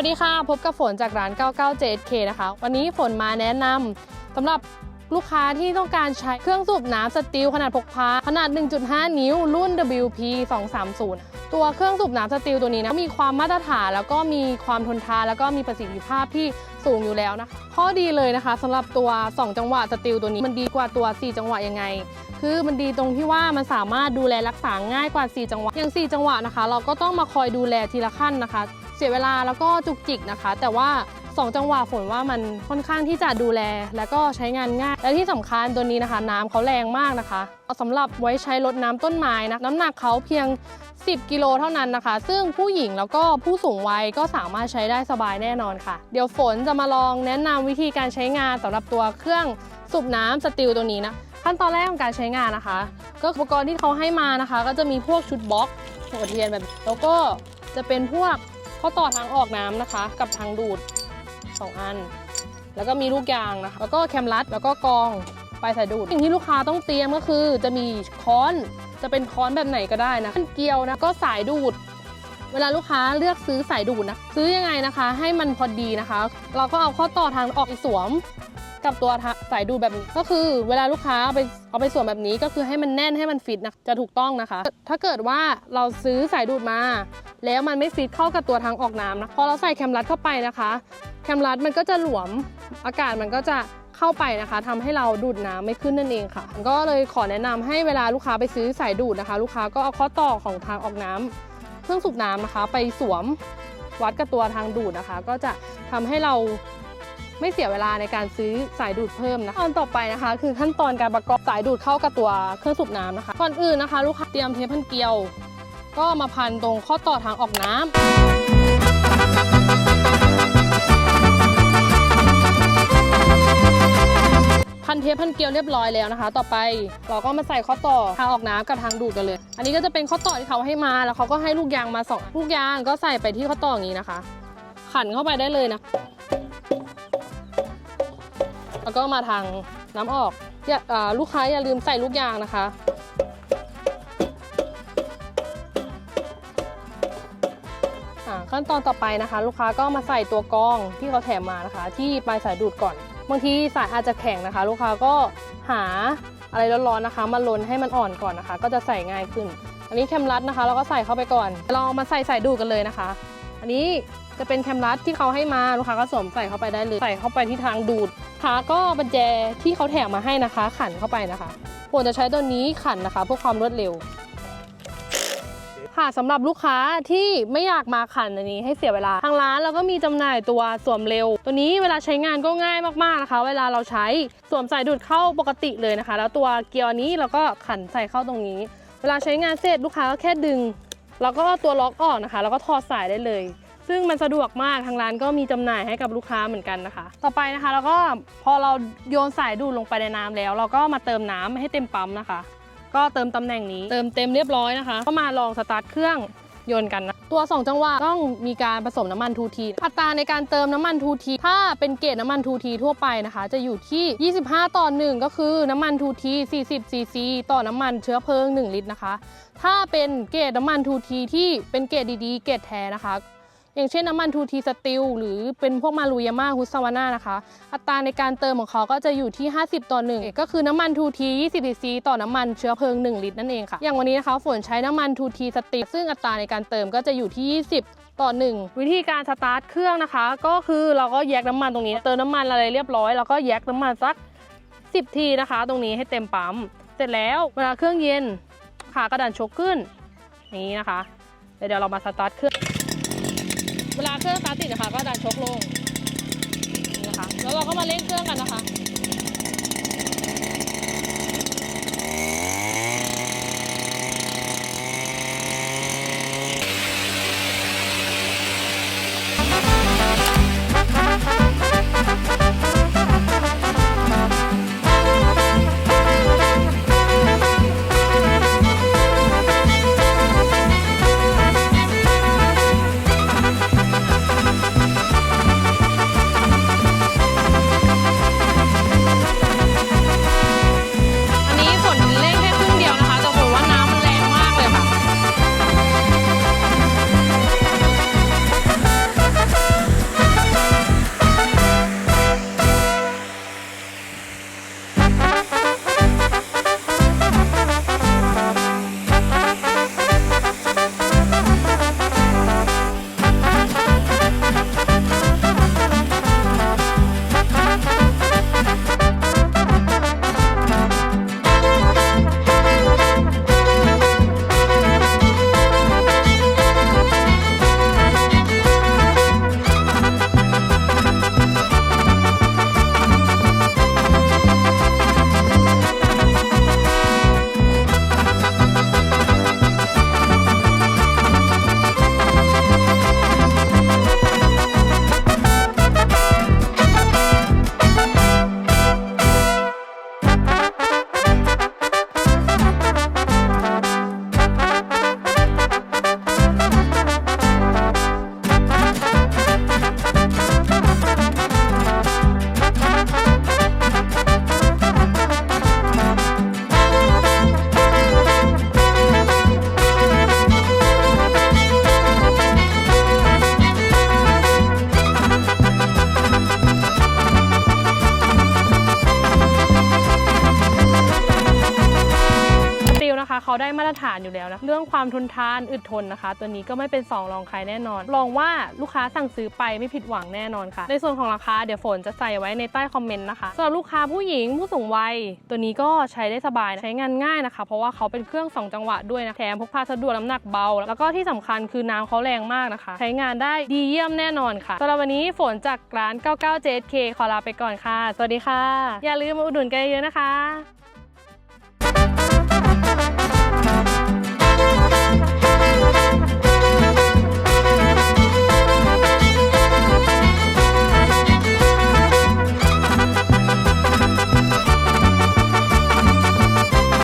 วัสดีค่ะ พบกับฝนจากร้าน 99JK นะคะ วันนี้ฝนมาแนะนำสำหรับลูกค้าที่ต้องการใช้เครื่องสูบน้ำสตีลขนาดพกพา ขนาด 1.5 นิ้ว รุ่น WP 230ตัวเครื่องสูบน้ำสตีลตัวนี้นะมีความมาตรฐานแล้วก็มีความทนทานแล้วก็มีประสิทธิภาพที่สูงอยู่แล้วนะคะข้อดีเลยนะคะสำหรับตัว 2 จังหวะสตีลตัวนี้มันดีกว่าตัว 4 จังหวะยังไง คือมันดีตรงที่ว่ามันสามารถดูแลรักษาง่ายกว่า 4 จังหวะอย่าง 4 จังหวะนะคะ เราก็ต้องมาคอยดูแลทีละขั้นนะคะ เสียเวลาแล้วก็จุกจิกนะคะ แต่ว่า 2 จังหวะฝนว่ามันค่อนข้างที่จะดูแล แล้วก็ใช้งานง่าย และที่สำคัญตัวนี้นะคะ น้ำเขาแรงมากนะคะเอาสำหรับไว้ใช้รดน้ำต้นไม้นะน้ำหนักเขาเพียง 10 กิโลเท่านั้นนะคะ ซึ่งผู้หญิงแล้วก็ผู้สูงวัยก็สามารถใช้ได้สบายแน่นอนค่ะ เดี๋ยวฝนจะมาลองแนะนำวิธีการใช้งานสำหรับตัวเครื่องสูบน้ำสตีลตัวนี้นะขั้นตอนแรกของการใช้งานนะคะ ก็อุปกรณ์ที่เขาให้มานะคะ ก็จะมีพวกชุดบล็อกหัวเทียนแบบ แล้วก็จะเป็นพวก ข้อต่อทางออกน้ำนะคะ กับทางดูด 2 อัน แล้วก็มีลูกยางนะคะแล้วก็แคมรัดแล้วก็กรองปลายสายดูดสิ่งที่ลูกค้าต้องเตรียมก็คือ จะมีค้อนจะเป็นค้อนแบบไหนก็ได้นะเกลียวนะก็สายดูด เวลาลูกค้าเลือกซื้อสายดูดนะซื้อยังไงนะคะ ให้มันพอดีนะคะ เราก็เอาข้อต่อทางออกไปสวม กับตัว สายดูแบบนี้ก็คือเวลาลูกค้าเอาไปเอาไปสวมแบบนี้ก็คือให้มันแน่นให้มันฟิตนะจะถูกต้องนะคะ ถ้าเกิดว่าเราซื้อสายดูดมา แล้วมันไม่ฟิตเข้ากับตัวทางออกน้ำนะพอเราใส่แคมรัดเข้าไปนะคะ แคมรัดมันก็จะหลวมอากาศมันก็จะเข้าไปนะคะทำให้เราดูดน้ำไม่ขึ้นนั่นเองค่ะ ก็เลยขอแนะนำให้เวลาลูกค้าไปซื้อสายดูดนะคะ ลูกค้าก็เอาข้อต่อของทางออกน้ำเครื่องสูบน้ำนะคะ ไปสวมวัดกับตัวทางดูดนะคะ ก็จะทำให้เรา ไม่เสียเวลาในการซื้อสายดูดเพิ่มนะขั้นต่อไปนะคะ คือขั้นตอนการประกอบสายดูดเข้ากับตัวเครื่องสูบน้ำนะคะก่อนอื่นนะคะ ลูกค้าเตรียมเทปพันเกลียว ก็มาพันตรงข้อต่อทางออกน้ำพันเทปพันเกลียวเรียบร้อยแล้วนะคะ ต่อไปเราก็มาใส่ข้อต่อทางออกน้ำกับทางดูดกันเลย อันนี้ก็จะเป็นข้อต่อที่เขาให้มาแล้วเขาก็ให้ลูกยางมาสองลูกยางก็ใส่ไปที่ข้อต่ออย่างนี้นะคะ ขันเข้าไปได้เลยนะ แล้วก็มาทางน้ำออกอย่าอ่าลูกค้าอย่าลืมใส่ลูกยางนะคะ ขั้นตอนต่อไปนะคะ ลูกค้าก็มาใส่ตัวกรองที่เขาแถมมานะคะ ที่ปลายสายดูดก่อน บางทีสายอาจจะแข็งนะคะ ลูกค้าก็หาอะไรร้อนๆนะคะมาลนให้มันอ่อนก่อนนะคะ ก็จะใส่ง่ายขึ้น อันนี้แคมรัดนะคะ เราก็ใส่เข้าไปก่อน เรามาใส่สายดูดกันเลยนะคะ อันนี้ จะเป็นแคมรัดที่เขาให้มาลูกค้าก็สวมใส่เข้าไปได้เลยใส่เข้าไปที่ทางดูดขาก็บัญแจที่เขาแถมมาให้นะคะ ขันเข้าไปนะคะควรจะใช้ตัวนี้ขันนะคะเพื่อความรวดเร็วค่ะสำหรับลูกค้าที่ไม่อยากมาขันอันนี้ให้เสียเวลา ทางร้านเราก็มีจำหน่ายตัวสวมเร็ว ตัวนี้เวลาใช้งานก็ง่ายมากๆนะคะ เวลาเราใช้สวมใสายดูดเข้าปกติเลยนะคะ แล้วตัวเกลียวนี้เราก็ขันใส่เข้าตรงนี้ เวลาใช้งานเสร็จลูกค้าก็แค่ดึง แล้วก็ตัวล็อกออกนะคะ แล้วก็ถอดสายได้เลย ซึ่งมันสะดวกมากทางร้านก็มีจำหน่ายให้กับลูกค้าเหมือนกันนะคะ ต่อไปนะคะเราก็พอเราโยนสายดูดลงไปในน้ำแล้ว เราก็มาเติมน้ำให้เต็มปั๊มนะคะ ก็เติมตำแหน่งนี้เติมเต็มเรียบร้อยนะคะ ก็มาลองสตาร์ทเครื่องยนต์กันนะตัว 2 จังหวะต้องมีการผสมน้ำมันทูทีอัตราในการเติมน้ำมันทูทีถ้าเป็นเกรดน้ำมันทูทีทั่วไปนะคะ จะอยู่ที่ 25 ต่อ 1 ก็คือน้ำมันทูที40ซีซีต่อน้ำมันเชื้อเพลิง 1 ลิตรนะคะ ถ้าเป็นเกรดน้ำมันทูทีที่เป็นเกรดดีๆ เกรดแท้นะคะ อย่างเช่นน้ำมันทูทีสติลหรือเป็นพวกมารูยาม่าฮุสวาน่านะคะ อัตราในการเติมของเขาก็จะอยู่ที่ 50 ต่อ 1 ก็คือน้ำมันทูที20ซีซีต่อน้ำมันเชื้อเพลิง 1 ลิตรนั่นเองค่ะ อย่างวันนี้นะคะฝนใช้น้ำมันทูทีสติลซึ่งอัตราในการเติมก็จะอยู่ที่ 20ต่อ1วิธีการสตาร์ทเครื่องนะคะ ก็คือเราก็แยกน้ำมันตรงนี้ เติมน้ำมันอะไรเรียบร้อยแล้วก็แยกน้ำมันสัก 10 ทีนะคะ ตรงนี้ให้เต็มปั๊ม เสร็จแล้วเวลาเครื่องเย็นขากระดานชกขึ้นนี้นะคะเดี๋ยวเดี๋ยวเรามาสตาร์ทเครื่อง เวลาเครื่องสตาร์ทติดนะคะก็ดันชกลงนี่นะคะ แล้วเราก็มาเล่นเครื่องกันนะคะ เขาได้มาตรฐานอยู่แล้วนะเรื่องความทนทานอึดทนนะคะ ตัวนี้ก็ไม่เป็นสองรองใครแน่นอนลองว่าลูกค้าสั่งซื้อไปไม่ผิดหวังแน่นอนค่ะ ในส่วนของราคาเดี๋ยวฝนจะใส่ไว้ในใต้คอมเมนต์นะคะสำหรับลูกค้าผู้หญิงผู้สูงวัย ตัวนี้ก็ใช้ได้สบายนะใช้งานง่ายนะคะ เพราะว่าเขาเป็นเครื่อง2จังหวะด้วยนะแถมพกพาสะดวกน้ำหนักเบา แล้วก็ที่สำคัญคือน้ำเขาแรงมากนะคะ ใช้งานได้ดีเยี่ยมแน่นอนค่ะสำหรับวันนี้ฝนจากร้าน 99 JK ขอลาไปก่อนค่ะ สวัสดีค่ะ อย่าลืมมาอุดหนุนกันเยอะนะคะ